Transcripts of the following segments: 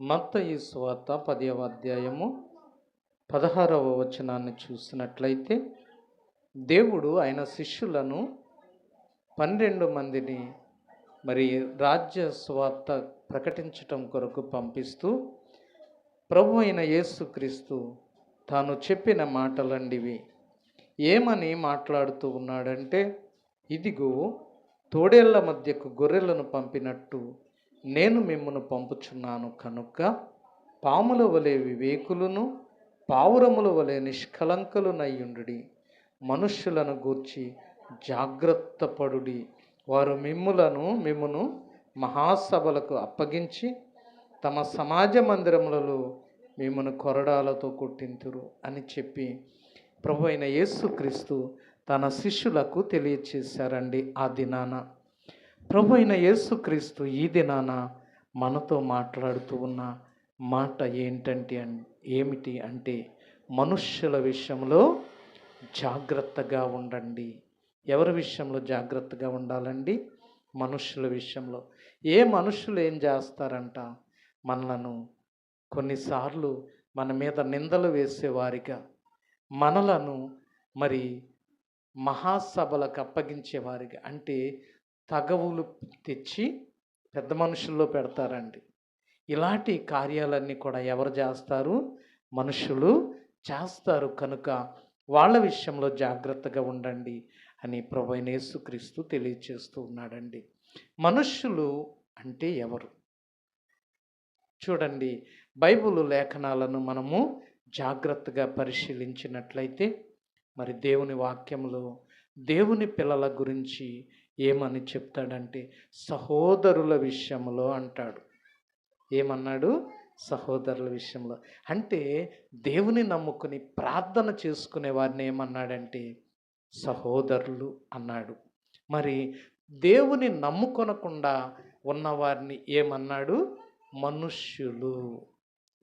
మత్తయి స్వార్త పదవ అధ్యాయము పదహారవ వచనాన్ని చూసినట్లయితే దేవుడు ఆయన శిష్యులను పన్నెండు మందిని మరి రాజ్య స్వార్త ప్రకటించటం కొరకు పంపిస్తూ ప్రభు అయిన యేసుక్రీస్తు తాను చెప్పిన మాటలండివి. ఏమని మాట్లాడుతూ ఉన్నాడంటే ఇదిగో తోడేళ్ళ మధ్యకు గొర్రెలను పంపినట్టు నేను మిమ్మను పంపుచున్నాను కనుక పాముల వలె వివేకులను పావురముల వలె నిష్కలంకలునయ్యుండుడి. మనుష్యులను గూర్చి జాగ్రత్త పడుడి వారు మిమ్ములను మిమ్మును మహాసభలకు అప్పగించి తమ సమాజ మందిరములలో మిమ్మను కొరడాలతో కొట్టింతురు అని చెప్పి ప్రభు అయిన యేసుక్రీస్తు తన శిష్యులకు తెలియచేశారండి ఆ దినాన. ప్రభు అయిన యేసుక్రీస్తు ఈ దినాన మనతో మాట్లాడుతూ ఉన్న మాట ఏంటంటే అన్- ఏమిటి అంటే మనుష్యుల విషయంలో జాగ్రత్తగా ఉండండి. ఎవరి విషయంలో జాగ్రత్తగా ఉండాలండి? మనుష్యుల విషయంలో. ఏ మనుషులు ఏం చేస్తారంట? మనలను కొన్నిసార్లు మన మీద నిందలు వేసేవారిగా మనలను మరి మహాసభలకు అప్పగించేవారిగా అంటే తగవులు తెచ్చి పెద్ద మనుషుల్లో పెడతారండి. ఇలాంటి కార్యాలన్నీ కూడా ఎవరు చేస్తారు? మనుషులు చేస్తారు. కనుక వాళ్ళ విషయంలో జాగ్రత్తగా ఉండండి అని ప్రభు క్రీస్తు తెలియచేస్తూ ఉన్నాడండి. మనుష్యులు అంటే ఎవరు? చూడండి బైబిల్ లేఖనాలను మనము జాగ్రత్తగా పరిశీలించినట్లయితే మరి దేవుని వాక్యంలో దేవుని పిల్లల గురించి ఏమని చెప్తాడంటే సహోదరుల విషయంలో అంటాడు. ఏమన్నాడు? సహోదరుల విషయంలో. అంటే దేవుని నమ్ముకుని ప్రార్థన చేసుకునే వారిని ఏమన్నాడంటే సహోదరులు అన్నాడు. మరి దేవుని నమ్ముకొనకుండా ఉన్నవారిని ఏమన్నాడు? మనుష్యులు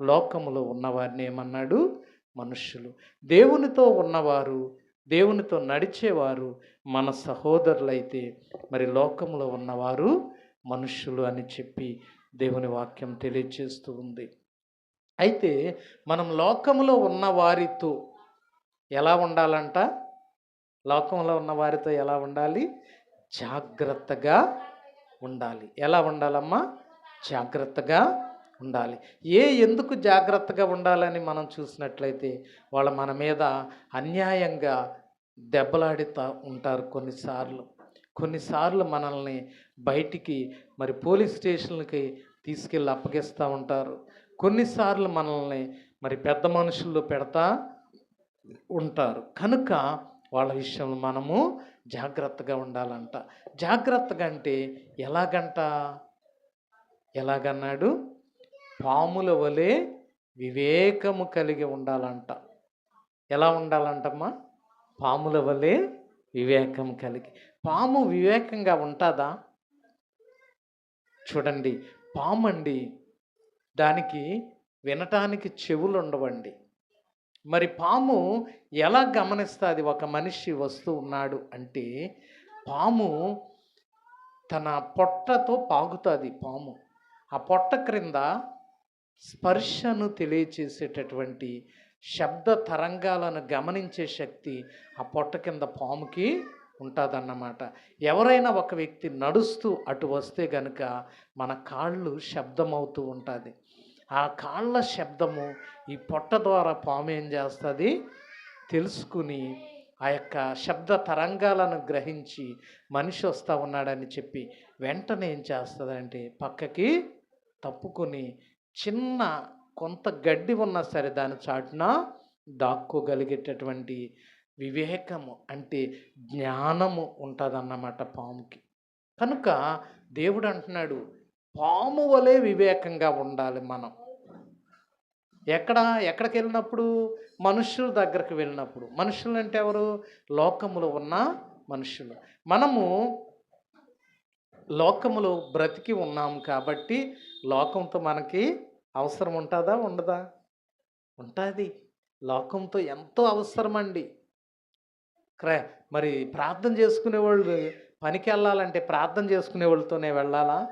లోకములో ఉన్నవారిని ఏమన్నాడు? మనుష్యులు దేవునితో ఉన్నవారు దేవునితో నడిచేవారు మన సహోదరులైతే. మరి లోకంలో ఉన్నవారు మనుష్యులు అని చెప్పి దేవుని వాక్యం తెలియజేస్తూ ఉంది. అయితే మనం లోకములో ఉన్న వారితో ఎలా ఉండాలంట? లోకంలో ఉన్న వారితో ఎలా ఉండాలి? జాగ్రత్తగా ఉండాలి. ఎలా ఉండాలమ్మా? జాగ్రత్తగా ఉండాలి. ఏ ఎందుకు జాగ్రత్తగా ఉండాలని మనం చూసినట్లయితే వాళ్ళు మన మీద అన్యాయంగా దెబ్బలాడుతూ ఉంటారు కొన్నిసార్లు. కొన్నిసార్లు మనల్ని బయటికి మరి పోలీస్ స్టేషన్లకి తీసుకెళ్ళి అప్పగిస్తూ ఉంటారు. కొన్నిసార్లు మనల్ని మరి పెద్ద మనుషుల్లో పెడతా ఉంటారు. కనుక వాళ్ళ విషయంలో మనము జాగ్రత్తగా ఉండాలంట. జాగ్రత్తగా అంటే ఎలాగంట? ఎలాగన్నాడు? పాముల వలె వివేకము కలిగి ఉండాలంట. ఎలా ఉండాలంటమ్మా? పాముల వలె వివేకం కలిగి. పాము వివేకంగా ఉంటుందా? చూడండి పాము అండి దానికి వినటానికి చెవులు ఉండవండి మరి పాము ఎలా గమనిస్తుంది? ఒక మనిషి వస్తూ ఉన్నాడు అంటే పాము తన పొట్టతో పాగుతుంది పాము. ఆ పొట్ట క్రింద స్పర్శను తెలియచేసేటటువంటి శబ్ద తరంగాలను గమనించే శక్తి ఆ పొట్ట కింద పాముకి ఉంటుందన్నమాట. ఎవరైనా ఒక వ్యక్తి నడుస్తూ అటు వస్తే గనుక మన కాళ్ళు శబ్దమవుతూ ఉంటుంది. ఆ కాళ్ళ శబ్దము ఈ పొట్ట ద్వారా పాము ఏం చేస్తుంది? తెలుసుకుని ఆ యొక్క శబ్ద తరంగాలను గ్రహించి మనిషి వస్తూ ఉన్నాడని చెప్పి వెంటనే ఏం చేస్తుందంటే పక్కకి తప్పుకొని చిన్న కొంత గడ్డి ఉన్నా సరే దాని చాటున దాక్కోగలిగేటటువంటి వివేకము అంటే జ్ఞానము ఉంటుందన్నమాట పాముకి. కనుక దేవుడు అంటున్నాడు పాము వలె వివేకంగా ఉండాలి మనం. ఎక్కడ ఎక్కడికి వెళ్ళినప్పుడు? మనుషుల దగ్గరికి వెళ్ళినప్పుడు. మనుషులు అంటే ఎవరు? లోకములో ఉన్న మనుషులు మనము లోకములో బ్రతికి ఉన్నాం కాబట్టి లోకంతో మనకి అవసరం ఉంటుందా ఉండదా? ఉంటుంది. లోకంతో ఎంతో అవసరం అండి మరి ప్రార్థన చేసుకునే వాళ్ళు పనికి వెళ్ళాలంటే ప్రార్థన చేసుకునే వాళ్ళతోనే వెళ్ళాలా?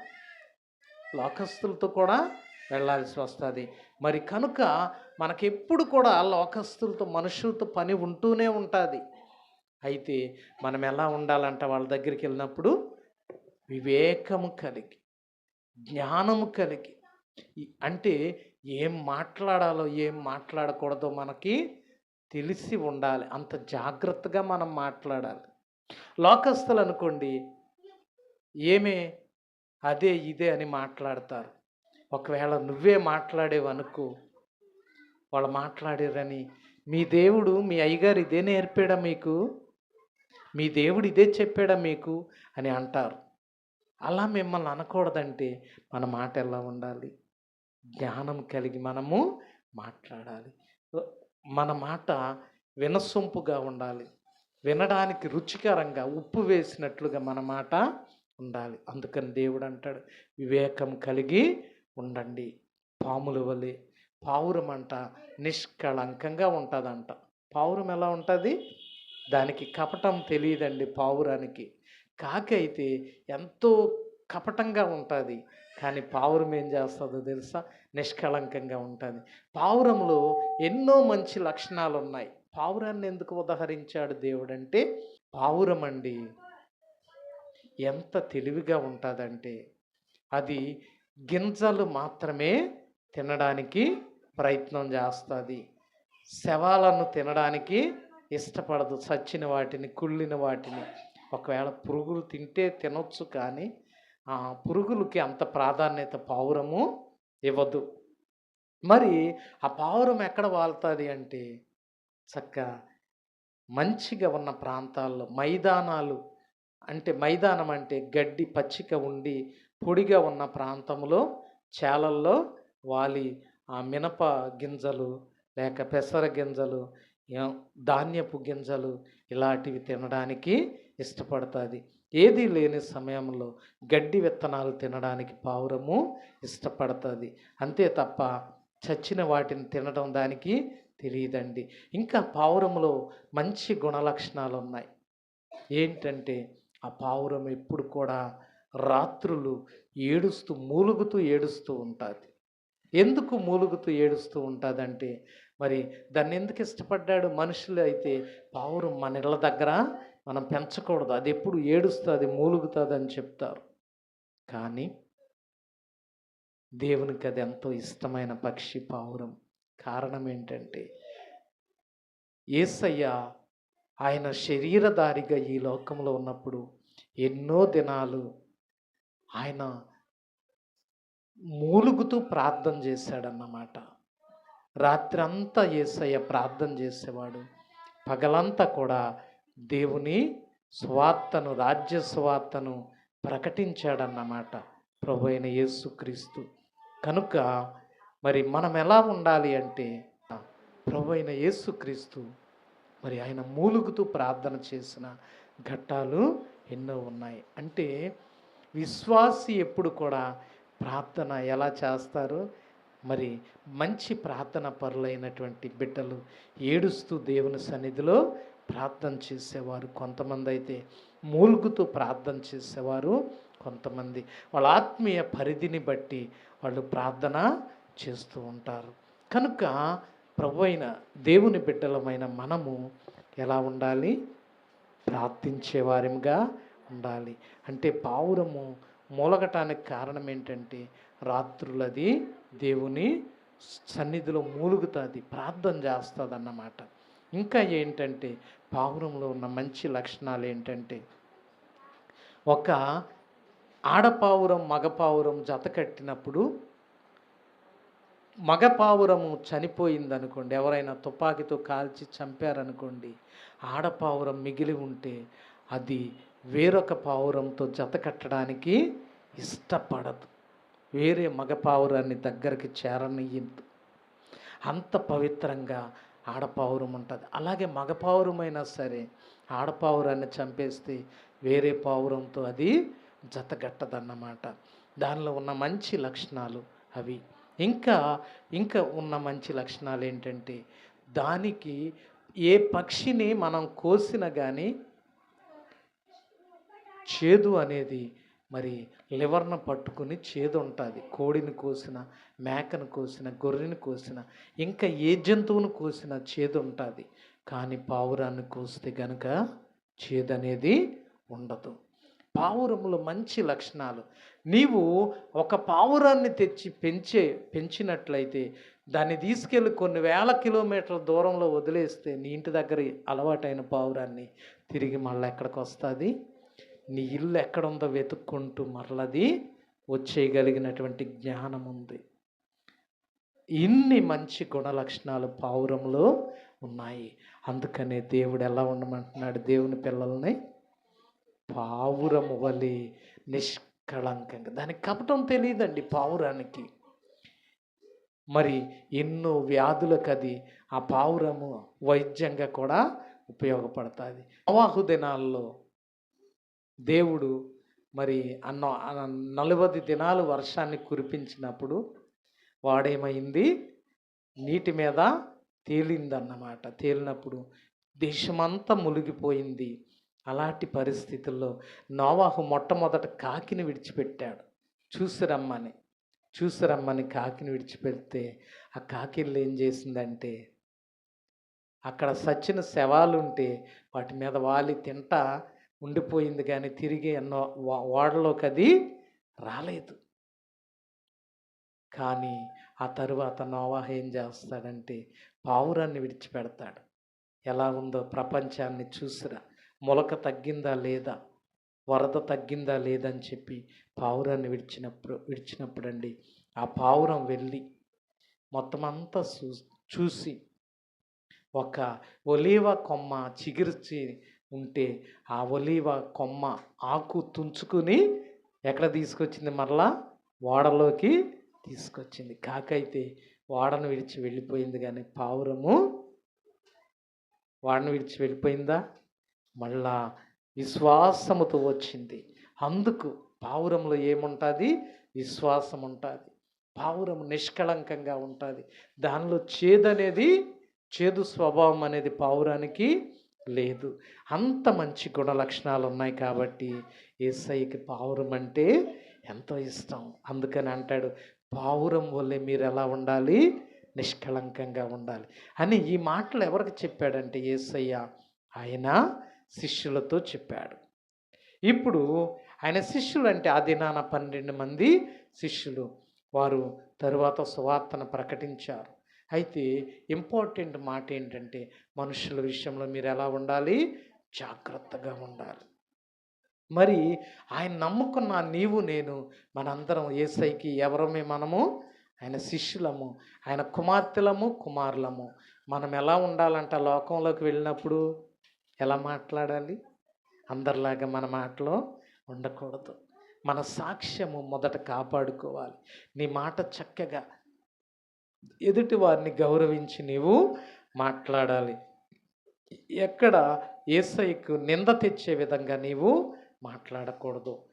లోకస్తులతో కూడా వెళ్ళాల్సి వస్తుంది. మరి కనుక మనకెప్పుడు కూడా లోకస్తులతో మనుషులతో పని ఉంటూనే ఉంటుంది. అయితే మనం ఎలా ఉండాలంటే వాళ్ళ దగ్గరికి వెళ్ళినప్పుడు వివేకము కలిగి జ్ఞానము కలిగి. అంటే ఏం మాట్లాడాలో ఏం మాట్లాడకూడదో మనకి తెలిసి ఉండాలి. అంత జాగ్రత్తగా మనం మాట్లాడాలి. లోకస్తులు అనుకోండి ఏమే అదే ఇదే అని మాట్లాడతారు. ఒకవేళ నువ్వే మాట్లాడేవనుకో వాళ్ళు మాట్లాడారని మీ దేవుడు మీ అయ్యగారు ఇదే నేర్పాడా మీకు? మీ దేవుడు ఇదే చెప్పాడా మీకు? అని అంటారు. అలా మిమ్మల్ని అనకూడదంటే మన మాట ఎలా ఉండాలి? జ్ఞానం కలిగి మనము మాట్లాడాలి. మన మాట వినసొంపుగా ఉండాలి. వినడానికి రుచికరంగా ఉప్పు వేసినట్లుగా మన మాట ఉండాలి. అందుకని దేవుడు అంటాడు వివేకం కలిగి ఉండండి. పాముల వలె పావురం అంట నిష్కళంకంగా ఉంటుందంట. పావురం ఎలా ఉంటుంది? దానికి కపటం తెలియదండి పావురానికి. కాకి అయితే ఎంతో కపటంగా ఉంటుంది. కానీ పావురం ఏం చేస్తుందో తెలుసా? నిష్కళంకంగా ఉంటుంది. పావురంలో ఎన్నో మంచి లక్షణాలు ఉన్నాయి పావురాన్ని ఎందుకు ఉదహరించాడు దేవుడు అంటే పావురం అండి ఎంత తెలివిగా ఉంటుందంటే అది గింజలు మాత్రమే తినడానికి ప్రయత్నం చేస్తుంది. శవాలను తినడానికి ఇష్టపడదు. చచ్చిన వాటిని కుళ్ళిన వాటిని. ఒకవేళ పురుగులు తింటే తినొచ్చు కానీ ఆ పురుగులకి అంత ప్రాధాన్యత పావురము ఇవ్వదు. మరి ఆ పావురం ఎక్కడ వాళ్తుంది అంటే చక్క మంచిగా ఉన్న ప్రాంతాల్లో మైదానాలు అంటే మైదానం అంటే గడ్డి పచ్చిక ఉండి పొడిగా ఉన్న ప్రాంతంలో చేలల్లో వాలి ఆ మినప గింజలు లేక పెసర గింజలు ధాన్యపు గింజలు ఇలాంటివి తినడానికి ఇష్టపడుతుంది. ఏది లేని సమయంలో గడ్డి విత్తనాలు తినడానికి పావురము ఇష్టపడుతుంది. అంతే తప్ప చచ్చిన వాటిని తినడం దానికి తెలియదండి. ఇంకా పావురంలో మంచి గుణలక్షణాలు ఉన్నాయి ఏంటంటే ఆ పావురం ఎప్పుడు కూడా రాత్రులు ఏడుస్తూ మూలుగుతూ ఏడుస్తూ ఉంటుంది. ఎందుకు మూలుగుతూ ఏడుస్తూ ఉంటుందంటే మరి దాన్ని ఎందుకు ఇష్టపడ్డాడు మనుషులు అయితే పావురం మన ఇళ్ళ దగ్గర మనం పెంచకూడదు. అది ఎప్పుడు ఏడుస్తుంది మూలుగుతుంది అని చెప్తారు. కానీ దేవునికి అది ఎంతో ఇష్టమైన పక్షి పావురం. కారణం ఏంటంటే ఏసయ్య ఆయన శరీరధారిగా ఈ లోకంలో ఉన్నప్పుడు ఎన్నో దినాలు ఆయన మూలుగుతూ ప్రార్థన చేశాడన్నమాట. రాత్రంతా ఏసయ్య ప్రార్థన చేసేవాడు. పగలంతా కూడా దేవుని స్వార్తను రాజ్య స్వార్తను ప్రకటించాడన్నమాట ప్రభు అయిన యేసుక్రీస్తు కనుక మరి మనం ఎలా ఉండాలి అంటే ప్రభు అయిన యేసుక్రీస్తు మరి ఆయన మూలుగుతూ ప్రార్థన చేసిన ఘట్టాలు ఎన్నో ఉన్నాయి. అంటే విశ్వాసి ఎప్పుడు కూడా ప్రార్థన ఎలా చేస్తారు? మరి మంచి ప్రార్థన పరులైనటువంటి బిడ్డలు ఏడుస్తూ దేవుని సన్నిధిలో ప్రార్థన చేసేవారు కొంతమంది అయితే. మూలుగుతూ ప్రార్థన చేసేవారు కొంతమంది. వాళ్ళ ఆత్మీయ పరిధిని బట్టి వాళ్ళు ప్రార్థన చేస్తూ ఉంటారు. కనుక ప్రభు అయిన దేవుని బిడ్డలమైన మనము ఎలా ఉండాలి? ప్రార్థించేవారిగా ఉండాలి. అంటే పావురము మూలగటానికి కారణం ఏంటంటే రాత్రులది దేవుని సన్నిధిలో మూలుగుతుంది ప్రార్థన చేస్తుంది అన్నమాట ఇంకా ఏంటంటే పావురంలో ఉన్న మంచి లక్షణాలు ఏంటంటే ఒక ఆడపావురం మగపావురం జత కట్టినప్పుడు మగపావురము చనిపోయిందనుకోండి ఎవరైనా తుపాకీతో కాల్చి చంపారనుకోండి ఆడపావురం మిగిలి ఉంటే అది వేరొక పావురంతో జత కట్టడానికి ఇష్టపడదు. వేరే మగ పావురాన్ని దగ్గరికి చేరనియ్యదు. అంత పవిత్రంగా ఆడపావురం ఉంటుంది అలాగే మగ పావురమైనా సరే ఆడపావురాన్ని చంపేస్తే వేరే పావురంతో అది జతగట్టదన్నమాట. దానిలో ఉన్న మంచి లక్షణాలు అవి. ఇంకా ఇంకా ఉన్న మంచి లక్షణాలు ఏంటంటే దానికి ఏ పక్షిని మనం కోసినా కానీ చేదు అనేది మరి లివర్ను పట్టుకుని చేదు ఉంటుంది కోడిని కోసిన మేకను కోసిన గొర్రెని కోసిన ఇంకా ఏ జంతువును కోసిన చేదు ఉంటుంది కానీ పావురాన్ని కోస్తే గనుక చేదు అనేది ఉండదు. పావురంలో మంచి లక్షణాలు. నీవు ఒక పావురాన్ని తెచ్చి పెంచే పెంచినట్లయితే దాన్ని తీసుకెళ్ళి కొన్ని వేల కిలోమీటర్ల దూరంలో వదిలేస్తే నీ ఇంటి దగ్గర అలవాటైన పావురాన్ని తిరిగి మళ్ళీ ఎక్కడికి వస్తుంది నీ ఇల్లు ఎక్కడుందో వెతుక్కుంటూ మరలది వచ్చేయగలిగినటువంటి జ్ఞానం ఉంది. ఇన్ని మంచి గుణ లక్షణాలు పావురంలో ఉన్నాయి. అందుకనే దేవుడు ఎలా ఉండమంటున్నాడు దేవుని పిల్లల్ని? పావురము వలె నిష్కళంకంగా. దానికి కపటం తెలియదండి పావురానికి. మరి ఎన్నో వ్యాధులకు అది ఆ పావురము వైద్యంగా కూడా ఉపయోగపడుతుంది. అవాహు దినాల్లో దేవుడు మరి అన్న నలభై దినాలు వర్షాన్ని కురిపించినప్పుడు వాడేమైంది? నీటి మీద తేలిందన్నమాట. తేలినప్పుడు దేశమంతా మునిగిపోయింది. అలాంటి పరిస్థితుల్లో నోవాహు మొట్టమొదట కాకిని విడిచిపెట్టాడు. చూసిరమ్మని చూసిరమ్మని కాకిని విడిచిపెడితే ఆ కాకిళ్ళు ఏం చేసిందంటే అక్కడ సచ్చిన శవాలుంటే వాటి మీద వాలి తింటా ఉండిపోయింది కానీ తిరిగి ఎన్నో ఓడలోకి అది రాలేదు. కానీ ఆ తరువాత నోవాహ ఏం చేస్తాడంటే పావురాన్ని విడిచిపెడతాడు. ఎలా ఉందో ప్రపంచాన్ని చూసిరా. మొలక తగ్గిందా లేదా? వరద తగ్గిందా లేదని చెప్పి పావురాన్ని విడిచినప్పుడు విడిచినప్పుడు అండి ఆ పావురం వెళ్ళి మొత్తం అంతా చూ చూసి ఒక ఒలీవ కొమ్మ చిగిర్చి ఉంటే ఆ ఒలీవ కొమ్మ ఆకు తుంచుకుని ఎక్కడ తీసుకొచ్చింది? మరలా ఓడలోకి తీసుకొచ్చింది. కాకైతే వాడను విడిచి వెళ్ళిపోయింది కానీ పావురము వాడను విడిచి వెళ్ళిపోయిందా? మళ్ళా విశ్వాసముతో వచ్చింది. అందుకు పావురంలో ఏముంటుంది? విశ్వాసం ఉంటుంది పావురం నిష్కళంకంగా ఉంటుంది. దానిలో చేదనేది చేదు స్వభావం అనేది పావురానికి లేదు. అంత మంచి గుణ లక్షణాలు ఉన్నాయి కాబట్టి ఏసైకి పావురం అంటే ఎంతో ఇష్టం. అందుకని అంటాడు పావురం వల్లే మీరు ఎలా ఉండాలి? నిష్కళంకంగా ఉండాలి. అని ఈ మాటలు ఎవరికి చెప్పాడంటే ఏసయ్య? ఆయన శిష్యులతో చెప్పాడు. ఇప్పుడు ఆయన శిష్యులు అంటే ఆ దినాన పన్నెండు మంది శిష్యులు. వారు తరువాత సువార్తను ప్రకటించారు. అయితే ఇంపార్టెంట్ మాట ఏంటంటే మనుషుల విషయంలో మీరు ఎలా ఉండాలి? జాగ్రత్తగా ఉండాలి. మరి ఆయన నమ్ముకున్న నీవు నేను మనందరం ఏసైకి ఎవరమే మనము? ఆయన శిష్యులము ఆయన కుమార్తెలము కుమారులము. మనం ఎలా ఉండాలంట లోకంలోకి వెళ్ళినప్పుడు? ఎలా మాట్లాడాలి? అందరిలాగా మన మాటలో ఉండకూడదు. మన సాక్ష్యము మొదట కాపాడుకోవాలి. నీ మాట చక్కగా ఎదుటి వారిని గౌరవించి నీవు మాట్లాడాలి. ఎక్కడ ఏసైకు నింద తెచ్చే విధంగా నీవు మాట్లాడకూడదు.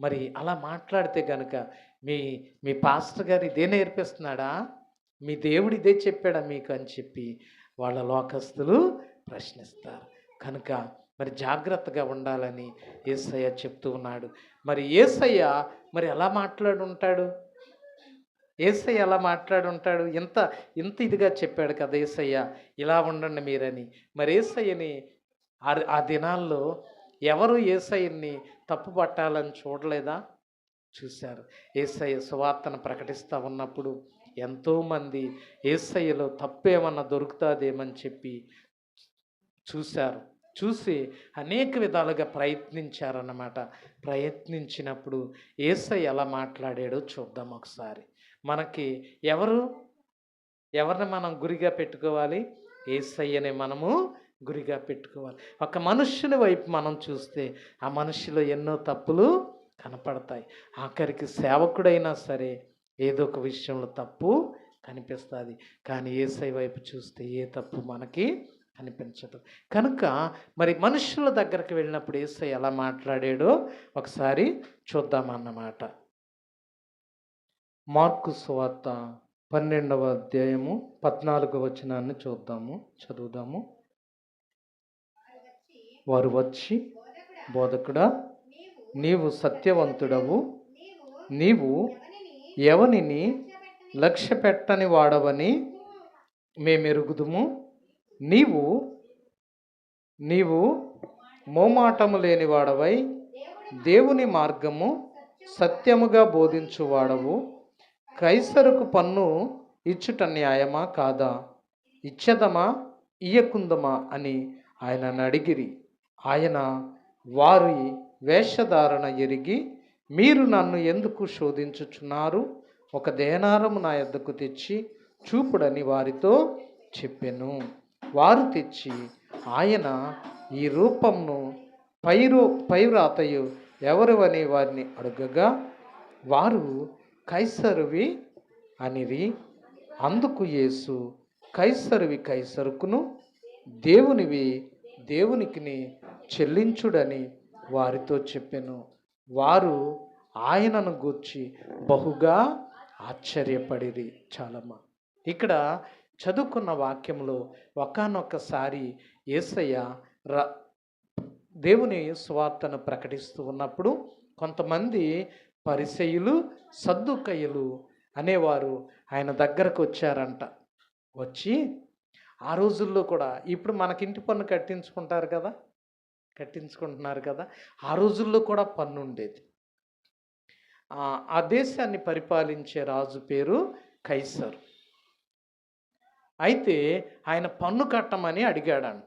మరి అలా మాట్లాడితే కనుక మీ మీ పాస్టర్ గారు ఇదే నేర్పిస్తున్నాడా? మీ దేవుడు ఇదే చెప్పాడా మీకు అని చెప్పి వాళ్ళ లోకస్తులు ప్రశ్నిస్తారు. కనుక మరి జాగ్రత్తగా ఉండాలని ఏసయ్య చెప్తూ ఉన్నాడు. మరి ఏసయ్య మరి ఎలా మాట్లాడు ఉంటాడు ఏసయ్య ఎలా మాట్లాడి ఉంటాడు ఇంత ఇంత ఇదిగా చెప్పాడు కదా ఏసయ్య. ఇలా ఉండండి మీరని. మరి ఏసయ్యని ఆ ఆ దినాల్లో ఎవరు ఏసయ్యని తప్పు పట్టాలని చూడలేదా? చూశారు. ఏసయ్య సువార్తను ప్రకటిస్తూ ఉన్నప్పుడు ఎంతోమంది ఏసయ్యలో తప్పేమన్నా దొరుకుతుందేమని చెప్పి చూశారు. చూసి అనేక విధాలుగా ప్రయత్నించారన్నమాట. ప్రయత్నించినప్పుడు ఏసై ఎలా మాట్లాడాడో చూద్దాం ఒకసారి. మనకి ఎవరు? ఎవరిని మనం గురిగా పెట్టుకోవాలి? ఏసయ్యని మనము గురిగా పెట్టుకోవాలి. ఒక మనుష్యుని వైపు మనం చూస్తే ఆ మనుషులో ఎన్నో తప్పులు కనపడతాయి. ఆఖరికి సేవకుడైనా సరే ఏదో ఒక విషయంలో తప్పు కనిపిస్తుంది. కానీ ఏసై వైపు చూస్తే ఏ తప్పు మనకి కనిపించదు. కనుక మరి మనుషుల దగ్గరికి వెళ్ళినప్పుడు ఏసై ఎలా మాట్లాడాడో ఒకసారి చూద్దామన్నమాట. మార్కు స్వార్త పన్నెండవ అధ్యాయము పద్నాలుగు వచనాన్ని చూద్దాము చదువుదాము. వారు వచ్చి బోధకుడా నీవు సత్యవంతుడవు. నీవు ఎవనిని లక్ష్య పెట్టని వాడవని మేమెరుగుదుము. నీవు నీవు మోమాటము లేని వాడవై దేవుని మార్గము సత్యముగా బోధించువాడవు. కైసరుకు పన్ను ఇచ్చుట న్యాయమా కాదా? ఇచ్చదమా? ఇయ్యకుందమా? అని ఆయనను అడిగిరి. ఆయన వారి వేషధారణ ఎరిగి మీరు నన్ను ఎందుకు శోధించుచున్నారు? ఒక దేనారము నా ఎద్దకు తెచ్చి చూపుడని వారితో చెప్పెను. వారు తెచ్చి ఆయన ఈ రూపంను పైరు పైవ్రాతయు ఎవరు అని వారిని అడగగా వారు కైసరువి అనిరి. అందుకు యేసు కైసరువి కైసరుకును దేవునివి దేవునికిని చెల్లించుడని వారితో చెప్పెను. వారు ఆయనను గూర్చి బహుగా ఆశ్చర్యపడిరి. చాలమ్మా. ఇక్కడ చదువుకున్న వాక్యంలో ఒకనొకసారి యేసయ్య ర దేవుని స్వార్థను ప్రకటిస్తూ ఉన్నప్పుడు కొంతమంది పరిసయులు సద్దుకయ్యలు అనేవారు ఆయన దగ్గరకు వచ్చారంట. వచ్చి ఆ రోజుల్లో కూడా ఇప్పుడు మనకింటి పన్ను కట్టించుకుంటారు కదా? కట్టించుకుంటున్నారు కదా? ఆ రోజుల్లో కూడా పన్ను ఉండేది. ఆ దేశాన్ని పరిపాలించే రాజు పేరు కైసర్. అయితే ఆయన పన్ను కట్టమని అడిగాడంట.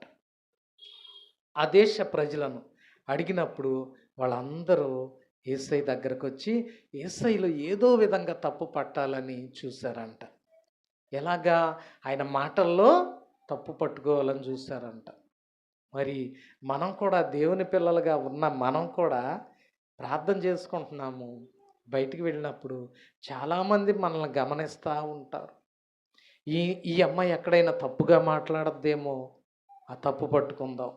ఆ దేశ ప్రజలను అడిగినప్పుడు వాళ్ళందరూ ఏసై దగ్గరకు వచ్చి ఏసైలో ఏదో విధంగా తప్పు పట్టాలని చూశారంట. ఎలాగా? ఆయన మాటల్లో తప్పు పట్టుకోవాలని చూశారంట. మరి మనం కూడా దేవుని పిల్లలుగా ఉన్న మనం కూడా ప్రార్థన చేసుకుంటున్నాము. బయటికి వెళ్ళినప్పుడు చాలామంది మనల్ని గమనిస్తూ ఉంటారు. ఈ ఈ అమ్మాయి ఎక్కడైనా తప్పుగా మాట్లాడద్దేమో? ఆ తప్పు పట్టుకుందాం.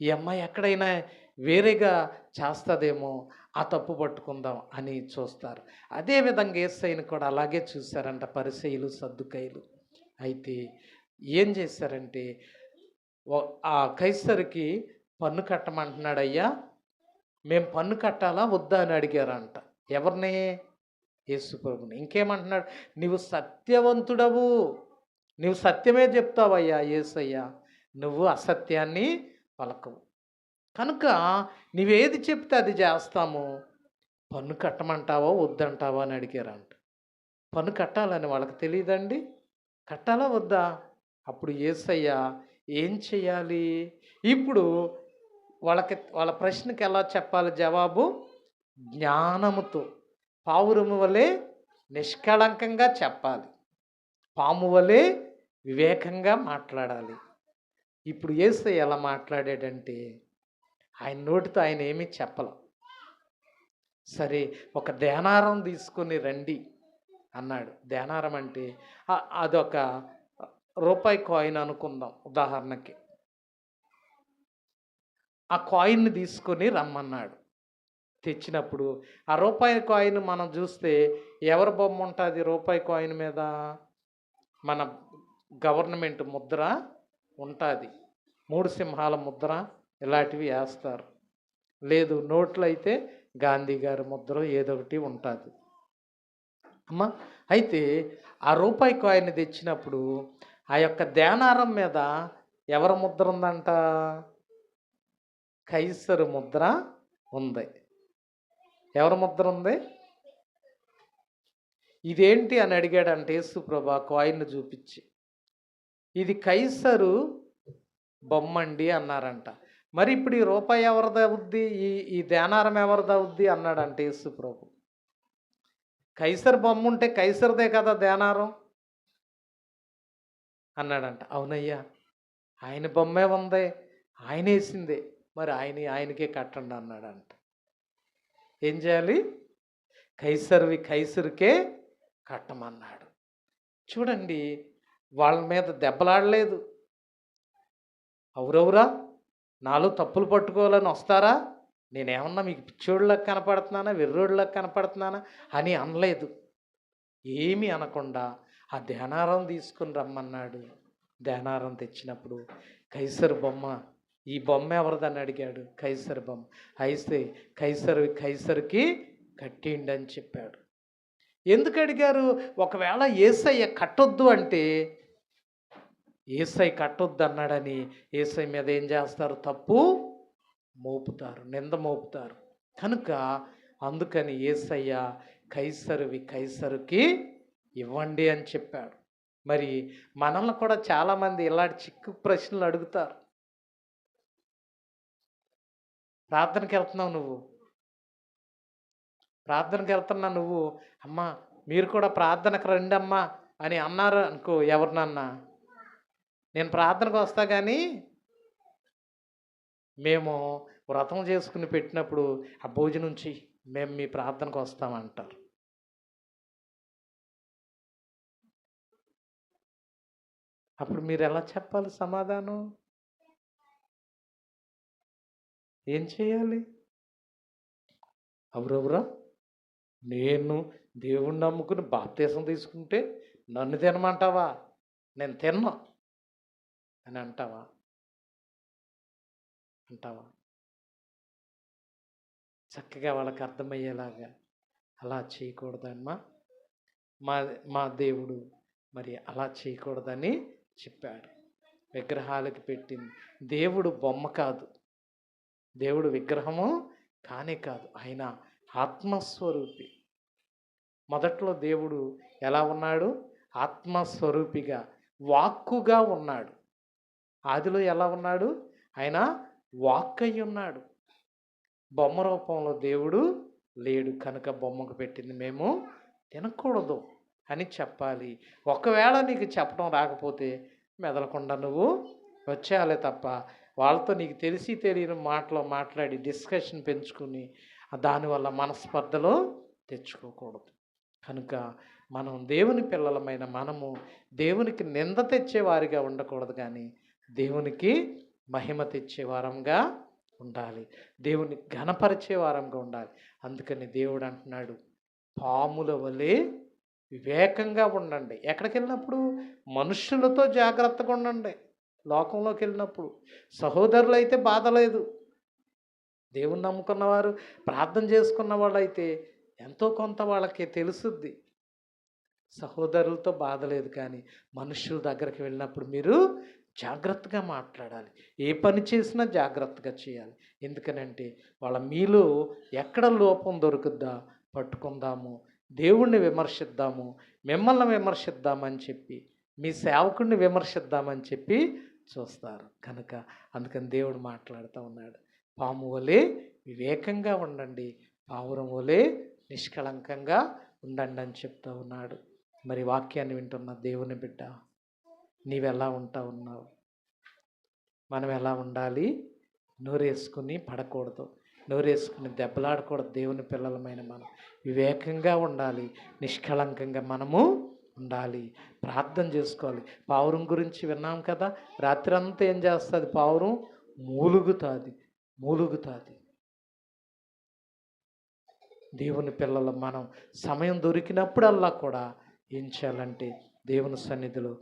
ఈ అమ్మాయి ఎక్కడైనా వేరేగా చేస్తుందేమో? ఆ తప్పు పట్టుకుందాం అని చూస్తారు. అదేవిధంగా ఏసైని కూడా అలాగే చూశారంట పరిసయులు సర్దుకైలు అయితే ఏం చేశారంటే ఆ కైసరికి పన్ను కట్టమంటున్నాడు అయ్యా మేము పన్ను కట్టాలా వద్దా? అని అడిగారంట. ఎవరిని? యేసుప్రభుని ఇంకేమంటున్నాడు నీవు సత్యవంతుడవు. నువ్వు సత్యమే చెప్తావయ్యా ఏసయ్యా. నువ్వు అసత్యాన్ని పలకవు. కనుక నీవేది చెప్తే అది చేస్తాము. పన్ను కట్టమంటావా? వద్దంటావా? అని అడిగారంట. పన్ను కట్టాలని వాళ్ళకి తెలియదండి కట్టాలా? వద్దా? అప్పుడు ఏసయ్యా ఏం చేయాలి ఇప్పుడు వాళ్ళకి వాళ్ళ ప్రశ్నకి ఎలా చెప్పాలి? జవాబు జ్ఞానముతో. పావురము వలె నిష్కళంకంగా చెప్పాలి. పాము వలె వివేకంగా మాట్లాడాలి. ఇప్పుడు ఏసై ఎలా మాట్లాడాడంటే ఆయన నోటితో ఆయన ఏమీ చెప్పల. సరే ఒక ధ్యానారం తీసుకొని రండి అన్నాడు. ధ్యానారం అంటే అదొక రూపాయి కాయిన్ అనుకుందాం ఉదాహరణకి. ఆ కాయిన్ని తీసుకొని రమ్మన్నాడు. తెచ్చినప్పుడు ఆ రూపాయి కాయిన్ మనం చూస్తే ఎవరి బొమ్మ ఉంటుంది రూపాయి కాయిన్ మీద? మన గవర్నమెంట్ ముద్ర ఉంటుంది. మూడు సింహాల ముద్ర ఇలాంటివి వేస్తారు లేదు నోట్లు అయితే గాంధీ గారి ముద్ర ఏదో ఒకటి ఉంటుంది. అమ్మా అయితే ఆ రూపాయి కాయిన్ తెచ్చినప్పుడు ఆ యొక్క ధ్యానారం మీద ఎవరి ముద్ర ఉందంట? కైసరు ముద్ర ఉంది. ఎవరి ముద్ర ఉంది? ఇదేంటి అని అడిగాడంటే యేసుప్రభ కాయిన్ చూపించి. ఇది కైసరు బొమ్మండి అన్నారంట. మరి ఇప్పుడు ఈ రూపాయి ఎవరిదా అవుద్ది? ఈ ఈ ధ్యానారం ఎవరిది అవుద్ది? అన్నాడంటే యేసుప్రభు. కైసర్ బొమ్మ ఉంటే కైసర్దే కదా ధ్యానారం? అన్నాడంట. అవునయ్యా ఆయన బొమ్మే ఉంది ఆయన వేసిందే. మరి ఆయన ఆయనకే కట్టండి అన్నాడంట. ఏం చేయాలి? కైసర్వి కైసరికే కట్టమన్నాడు. చూడండి వాళ్ళ మీద దెబ్బలాడలేదు. అవురవురా? నాలో తప్పులు పట్టుకోవాలని వస్తారా? నేనేమన్నా మీకు పిచ్చోళ్ళకి కనపడుతున్నానా? వెర్రోళ్ళకి కనపడుతున్నానా? అని అనలేదు. ఏమీ అనకుండా ఆ ధ్యానారం తీసుకుని రమ్మన్నాడు. ధ్యానారం తెచ్చినప్పుడు కైసర్ బొమ్మ ఈ బొమ్మ ఎవరిదని అడిగాడు? కైసర్ బొమ్మ. అయితే కైసరు కైసరుకి కట్టిండని చెప్పాడు. ఎందుకు అడిగారు? ఒకవేళ ఏసయ్య కట్టొద్దు అంటే ఏసై కట్టొద్దు అన్నాడని ఏసై మీద ఏం చేస్తారు? తప్పు మోపుతారు నింద మోపుతారు. కనుక అందుకని ఏసయ్య కైసరువి కైసరుకి ఇవ్వండి అని చెప్పాడు. మరి మనల్ని కూడా చాలామంది ఇలాంటి చిక్కు ప్రశ్నలు అడుగుతారు. ప్రార్థనకి వెళ్తున్నావు నువ్వు? ప్రార్థనకి వెళ్తున్నా నువ్వు? అమ్మా మీరు కూడా ప్రార్థనకు రండి అమ్మా అని అన్నారు అనుకో ఎవరినన్నా? నేను ప్రార్థనకు వస్తా కానీ మేము వ్రతం చేసుకుని పెట్టినప్పుడు ఆ భోజనం నుంచి మేము మీ ప్రార్థనకు వస్తామంటారు. అప్పుడు మీరు ఎలా చెప్పాలి సమాధానం? ఏం చేయాలి? ఎవరెవరా నేను దేవుణ్ణి నమ్ముకుని బాప్తీసం తీసుకుంటే నన్ను తినమంటావా? నేను తిన్నా. అని అంటావా? అంటావా? చక్కగా వాళ్ళకి అర్థమయ్యేలాగా అలా చేయకూడదమ్మా. మా మా దేవుడు మరి అలా చేయకూడదని చెప్పాడు. విగ్రహాలకు పెట్టింది. దేవుడు బొమ్మ కాదు. దేవుడు విగ్రహము కానే కాదు. ఆయన ఆత్మస్వరూపి. మొదట్లో దేవుడు ఎలా ఉన్నాడు? ఆత్మస్వరూపిగా వాక్కుగా ఉన్నాడు. ఆదిలో ఎలా ఉన్నాడు? ఆయన వాక్ అయి ఉన్నాడు. బొమ్మ రూపంలో దేవుడు లేడు. కనుక బొమ్మకు పెట్టింది మేము తినకూడదు అని చెప్పాలి. ఒకవేళ నీకు చెప్పడం రాకపోతే మెదలకుండా నువ్వు వచ్చేయాలే తప్ప. వాళ్ళతో నీకు తెలిసి తెలియని మాటలో మాట్లాడి డిస్కషన్ పెంచుకుని దానివల్ల మనస్పర్ధలో తెచ్చుకోకూడదు. కనుక మనం దేవుని పిల్లలమైన మనము దేవునికి నింద తెచ్చేవారిగా ఉండకూడదు కానీ దేవునికి మహిమ తెచ్చే వారంగా ఉండాలి. దేవుని ఘనపరిచే వారంగా ఉండాలి. అందుకని దేవుడు అంటున్నాడు పాముల వలె వివేకంగా ఉండండి. ఎక్కడికి వెళ్ళినప్పుడు? మనుషులతో జాగ్రత్తగా ఉండండి. లోకంలోకి వెళ్ళినప్పుడు. సహోదరులు అయితే బాధ లేదు. దేవుని నమ్ముకున్నవారు ప్రార్థన చేసుకున్న వాళ్ళైతే ఎంతో కొంత వాళ్ళకి తెలుసుద్ది. సహోదరులతో బాధ లేదు కానీ మనుషుల దగ్గరికి వెళ్ళినప్పుడు మీరు జాగ్రత్తగా మాట్లాడాలి. ఏ పని చేసినా జాగ్రత్తగా చేయాలి. ఎందుకనంటే వాళ్ళ మీలో ఎక్కడ లోపం దొరుకుద్దా? పట్టుకుందాము. దేవుణ్ణి విమర్శిద్దాము. మిమ్మల్ని విమర్శిద్దామని చెప్పి మీ సేవకుడిని విమర్శిద్దామని చెప్పి చూస్తారు. కనుక అందుకని దేవుడు మాట్లాడుతూ ఉన్నాడు. పాము వలె వివేకంగా ఉండండి. పావురం వలె నిష్కళంకంగా ఉండండి అని చెప్తూ ఉన్నాడు. మరి వాక్యాన్ని వింటున్న దేవుని బిడ్డ నీవెలా ఉంటా ఉన్నావు మనం ఎలా ఉండాలి? నోరేసుకుని పడకూడదు. నోరేసుకుని దెబ్బలాడకూడదు దేవుని పిల్లలమైన మనం. వివేకంగా ఉండాలి. నిష్కళంకంగా మనము ఉండాలి. ప్రార్థన చేసుకోవాలి. పావురం గురించి విన్నాం కదా? రాత్రి అంతా ఏం చేస్తుంది పావురం? మూలుగుతుంది. మూలుగుతుంది. దేవుని పిల్లలు మనం సమయం దొరికినప్పుడల్లా కూడా ఏం చేయాలంటే దేవుని సన్నిధిలో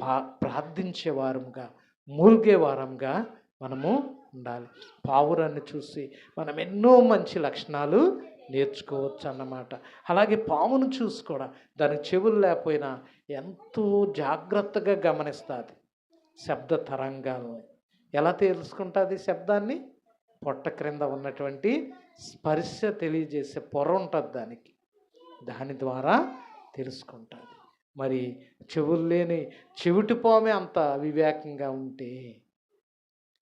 పా ప్రార్థించే వారంగా మూలిగే వారంగా మనము ఉండాలి. పావురాన్ని చూసి మనం ఎన్నో మంచి లక్షణాలు నేర్చుకోవచ్చు అన్నమాట. అలాగే పామును చూసి కూడా దానికి చెవులు లేకపోయినా ఎంతో జాగ్రత్తగా గమనిస్తుంది శబ్ద తరంగాలని. ఎలా తెలుసుకుంటుంది శబ్దాన్ని? పొట్ట క్రింద ఉన్నటువంటి స్పర్శ తెలియజేసే పొర ఉంటుంది దానికి. దాని ద్వారా తెలుసుకుంటుంది. మరి చెవులు లేని చెవిటిపోమే అంత వివేకంగా ఉంటే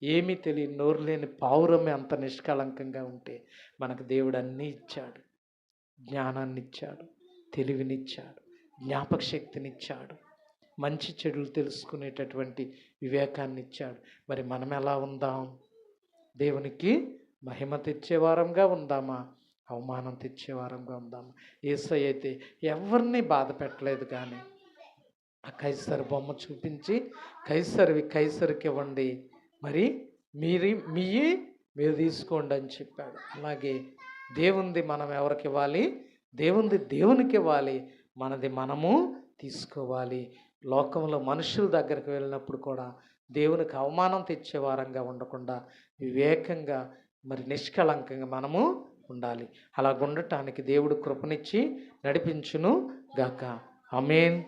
ఏమీ తెలియని నోరు లేని పావురమే అంత నిష్కళంకంగా ఉంటే మనకు దేవుడు అన్నీ ఇచ్చాడు. జ్ఞానాన్ని ఇచ్చాడు తెలివినిచ్చాడు జ్ఞాపక శక్తినిచ్చాడు మంచి చెడులు తెలుసుకునేటటువంటి వివేకాన్ని ఇచ్చాడు మరి మనం ఎలా ఉందాం? దేవునికి మహిమ తెచ్చేవారంగా ఉందామా? అవమానం తెచ్చేవారంగా ఉందాం ఏసై అయితే ఎవరిని బాధ పెట్టలేదు కానీ ఆ కైసర్ బొమ్మ చూపించి కైసరివి కైసరికి ఇవ్వండి. మరి మీరి మీ మీరు తీసుకోండి అని చెప్పాడు. అలాగే దేవుంది మనం ఎవరికి ఇవ్వాలి? దేవుంది దేవునికి ఇవ్వాలి. మనది మనము తీసుకోవాలి. లోకంలో మనుషుల దగ్గరికి వెళ్ళినప్పుడు కూడా దేవునికి అవమానం తెచ్చే వారంగా ఉండకుండా వివేకంగా మరి నిష్కళంకంగా మనము ఉండాలి. అలా ఉండటానికి దేవుడు కృపనిచ్చి నడిపించును గాక అమేన్